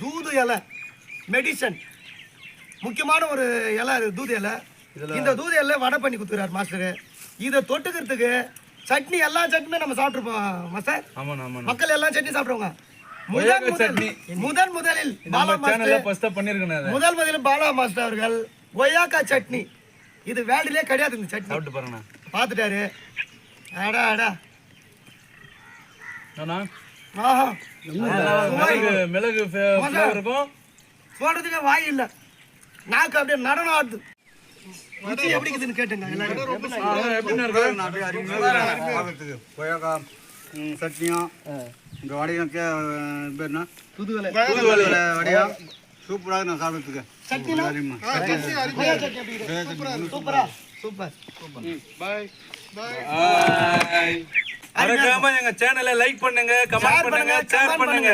தூது இலை மெடிசன் முக்கியமான ஒரு இலை தூது இலை. இந்த தூது இலை வடை பண்ணி கொடுத்துறாரு மாஸ்டர். இதை தொட்டுக்கிறதுக்கு சட்னி எல்லா சட்னியுமே நம்ம சாப்பிட்ருப்போம் மாஸ்டர். மக்கள் எல்லாம் சட்னி சாப்பிடுவாங்க. முதன் முதலில் பாலா மாஸ்டர் முதல் முதலில் பாலா மாஸ்டர் அவர்கள் கொய்யாக்காய் சட்னி. இது வேடிலே கிடையாது இந்த சட்னி. சாப்பிட்டு பாருங்கண்ணா பார்த்துட்டாரு. அடா அடா. மிளகு இருக்கும். சொல்றதுக்கே வாய் இல்ல. நாக்கு அப்படியே நடனம் ஆடுது. ருச்சி எப்படி இருக்குதுன்னு கேட்டுங்க எல்லாரும். ஆ, எப்படிண்ணா இருக்கு? அப்படியே அருமையாக சாப்பிட்றதுக்கு கொய்யாக்காய் ம், சட்னியும் இந்த வடையும் கே இது பேர் என்ன? புதுவலை. வடையும் சூப்பராக நான் எப்படி இருக்குது? சூப்பரா. சூப்பர். மறக்காம எங்க சேனலை லைக் பண்ணுங்க கமெண்ட் பண்ணுங்க ஷேர் பண்ணுங்க.